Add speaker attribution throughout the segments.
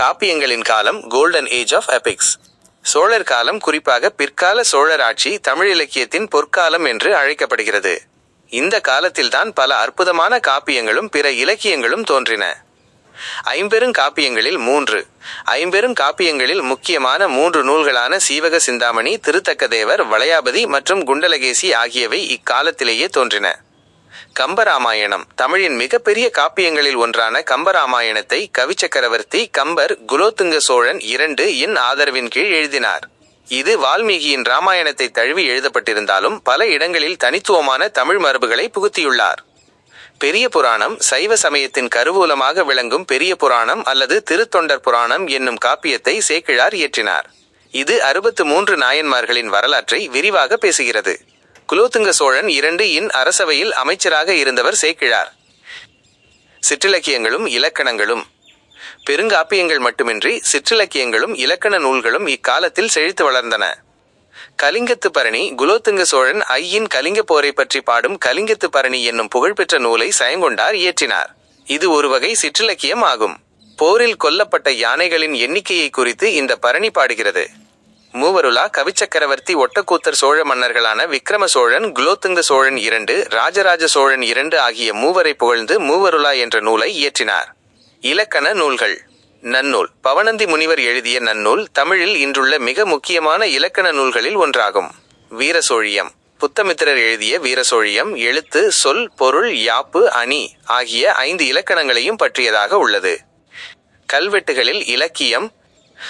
Speaker 1: காப்பியங்களின் காலம் golden age of epics சோழர் காலம் குறிப்பாக பிற்கால சோழர் ஆட்சி தமிழ் இலக்கியத்தின் பொற்காலம் என்று அழைக்கப்படுகிறது. இந்த காலத்தில்தான் பல அற்புதமான காப்பியங்களும் பிற இலக்கியங்களும் தோன்றின. ஐம்பெருங் காப்பியங்களில் மூன்று ஐம்பெருங் காப்பியங்களில் முக்கியமான மூன்று நூல்களான சீவக சிந்தாமணி திருத்தக்கதேவர் வளையாபதி மற்றும் குண்டலகேசி ஆகியவை இக்காலத்திலேயே தோன்றின. கம்பராமாயணம். தமிழின் மிகப்பெரிய காப்பியங்களில் ஒன்றான கம்பராமாயணத்தை கவிச்சக்கரவர்த்தி கம்பர் குலோத்துங்க சோழன் இரண்டு இன் ஆதரவின் கீழ் எழுதினார். இது வால்மீகியின் ராமாயணத்தை தழுவி எழுதப்பட்டிருந்தாலும் பல இடங்களில் தனித்துவமான தமிழ் மரபுகளை புகுத்தியுள்ளார். பெரிய புராணம் சைவ சமயத்தின் கருவூலமாக விளங்கும் பெரிய புராணம் அல்லது திருத்தொண்டர் புராணம் என்னும் காப்பியத்தை சேக்கிழார் இயற்றினார். இது அறுபத்து மூன்று நாயன்மார்களின் வரலாற்றை விரிவாக பேசுகிறது. குலோத்துங்க சோழன் இரண்டு இன் அரசவையில் அமைச்சராக இருந்தவர் சேக்கிழார். சிற்றிலக்கியங்களும் இலக்கணங்களும். பெருங்காப்பியங்கள் மட்டுமின்றி சிற்றிலக்கியங்களும் இலக்கண நூல்களும் இக்காலத்தில் செழித்து வளர்ந்தன. கலிங்கத்து பரணி குலோத்துங்க சோழன் ஐயின் கலிங்க போரை பற்றி பாடும் கலிங்கத்து பரணி என்னும் புகழ்பெற்ற நூலை சயங்கொண்டார் இயற்றினார். இது ஒரு வகை சிற்றிலக்கியம் ஆகும். போரில் கொல்லப்பட்ட யானைகளின் எண்ணிக்கையை குறித்து இந்த பரணி பாடுகிறது. மூவருலா கவிச்சக்கரவர்த்தி ஒட்டக்கூத்தர் சோழ மன்னர்களான விக்ரம சோழன் குலோத்துங்க சோழன் இரண்டு ராஜராஜ சோழன் இரண்டு ஆகிய மூவரை புகழ்ந்து மூவருலா என்ற நூலை இயற்றினார். இலக்கண நூல்கள். நன்னூல். பவனந்தி முனிவர் எழுதிய நன்னூல் தமிழில் இன்றுள்ள மிக முக்கியமான இலக்கண நூல்களில் ஒன்றாகும். வீரசோழியம். புத்தமித்திரர் எழுதிய வீரசோழியம் எழுத்து சொல் பொருள் யாப்பு அணி ஆகிய ஐந்து இலக்கணங்களையும் பற்றியதாக உள்ளது. கல்வெட்டுகளில் இலக்கியம்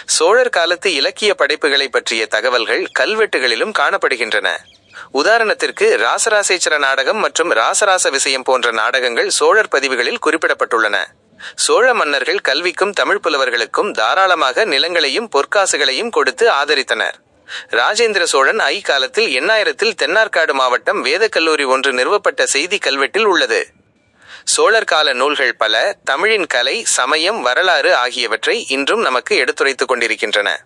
Speaker 1: சோழர் காலத்து இலக்கிய படைப்புகளை பற்றிய தகவல்கள் கல்வெட்டுகளிலும் காணப்படுகின்றன. உதாரணத்திற்கு ராசராசேச்சர நாடகம் மற்றும் ராசராச விஷயம் போன்ற நாடகங்கள் சோழர் பதிவுகளில் குறிப்பிடப்பட்டுள்ளன. சோழ மன்னர்கள் கல்விக்கும் தமிழ் புலவர்களுக்கும் தாராளமாக நிலங்களையும் பொற்காசுகளையும் கொடுத்து ஆதரித்தனர். ராஜேந்திர சோழன் ஐ காலத்தில் எண்ணாயிரத்தில் தென்னார்காடு மாவட்டம் வேதக் கல்லூரி ஒன்று நிறுவப்பட்ட செய்தி கல்வெட்டில் உள்ளது. சோழர் கால நூல்கள் பல தமிழின் கலை சமயம் வரலாறு ஆகியவற்றை இன்றும் நமக்கு எடுத்துரைத்துக் கொண்டிருக்கின்றன.